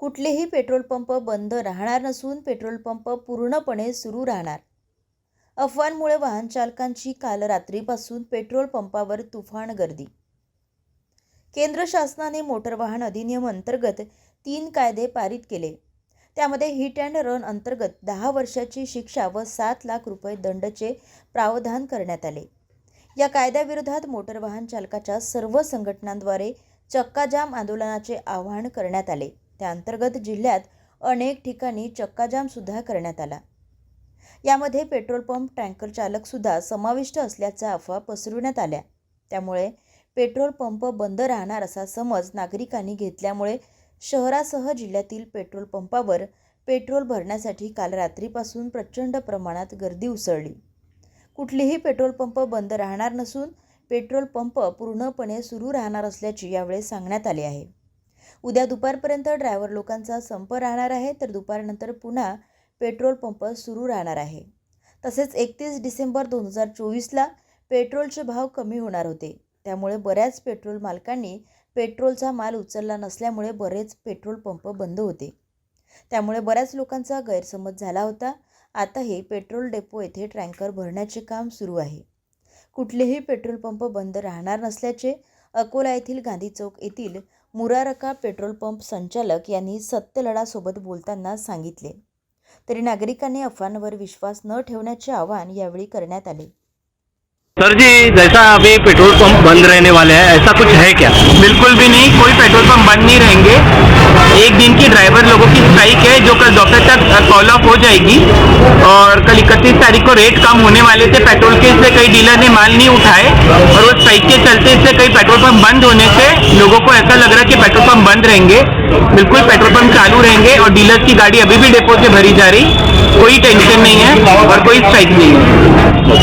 कुठलेही petrol pump बंद राहणार नसून पेट्रोल पंप पूर्णपणे सुरू राहणार. अफवांमुळे वाहनचालकांची काल रात्रीपासून पेट्रोल पंपावर तुफान गर्दी. केंद्र शासनाने मोटर वाहन अधिनियम अंतर्गत तीन कायदे पारित केले. त्यामध्ये हिट अँड रन अंतर्गत दहा वर्षाची शिक्षा व सात लाख रुपये दंडचे प्रावधान करण्यात आले. या कायद्याविरोधात मोटर वाहन चालकाच्या सर्व संघटनांद्वारे चक्काजाम आंदोलनाचे आवाहन करण्यात आले. त्या अंतर्गत जिल्ह्यात अनेक ठिकाणी चक्काजामसुद्धा करण्यात आला. यामध्ये पेट्रोल पंप टँकर चालकसुद्धा समाविष्ट असल्याच्या अफवा पसरविण्यात आल्या. त्यामुळे पेट्रोल पंप बंद राहणार असा समज नागरिकांनी घेतल्यामुळे शहरासह जिल्ह्यातील पेट्रोल पंपावर पेट्रोल भरण्यासाठी काल रात्रीपासून प्रचंड प्रमाणात गर्दी उसळली. कुठलीही पेट्रोल पंप बंद राहणार नसून पेट्रोल पंप पूर्णपणे सुरू राहणार असल्याची यावेळी सांगण्यात आले आहे. उद्या दुपारपर्यंत ड्रायव्हर लोकांचा संप राहणार आहे तर दुपारनंतर पुन्हा पेट्रोल पंप सुरू राहणार आहे. तसेच एकतीस डिसेंबर दोन हजार चोवीसला पेट्रोलचे भाव कमी होणार होते. त्यामुळे बऱ्याच पेट्रोल मालकांनी पेट्रोलचा माल उचलला नसल्यामुळे बरेच पेट्रोल पंप बंद होते. त्यामुळे बऱ्याच लोकांचा गैरसमज झाला होता. आता हे पेट्रोल डेपो येथे टँकर भरण्याचे काम सुरू आहे. कुठलेही पेट्रोल पंप बंद राहणार नसल्याचे अकोला येथील गांधी चौक येथील मुरारका पेट्रोल पंप संचालक यांनी सत्यलढासोबत बोलताना सांगितले. तरी नागरिकांनी अफवांवर विश्वास न ठेवण्याचे आवाहन यावेळी करण्यात आले. सर जी जैसा अभी पेट्रोल पंप बंद रहने वाले हैं ऐसा कुछ है क्या? बिल्कुल भी नहीं कोई पेट्रोल पंप बंद नहीं रहेंगे। एक दिन की ड्राइवर लोगों की स्ट्राइक है जो दोपहर तक कॉल ऑफ़ हो जाएगी और कल इकतीस तारीख को रेट कम होने वाले थे पेट्रोल के इससे कई डीलर ने माल नहीं उठाए और वो स्ट्राइक के चलते इससे कई पेट्रोल पंप बंद होने से लोगों को ऐसा लग रहा है कि पेट्रोल पंप बंद रहेंगे। बिल्कुल पेट्रोल पंप चालू रहेंगे और डीलर की गाड़ी अभी भी डेपो से भरी जा रही। कोई टेंशन नहीं है और कोई स्ट्राइक नहीं है।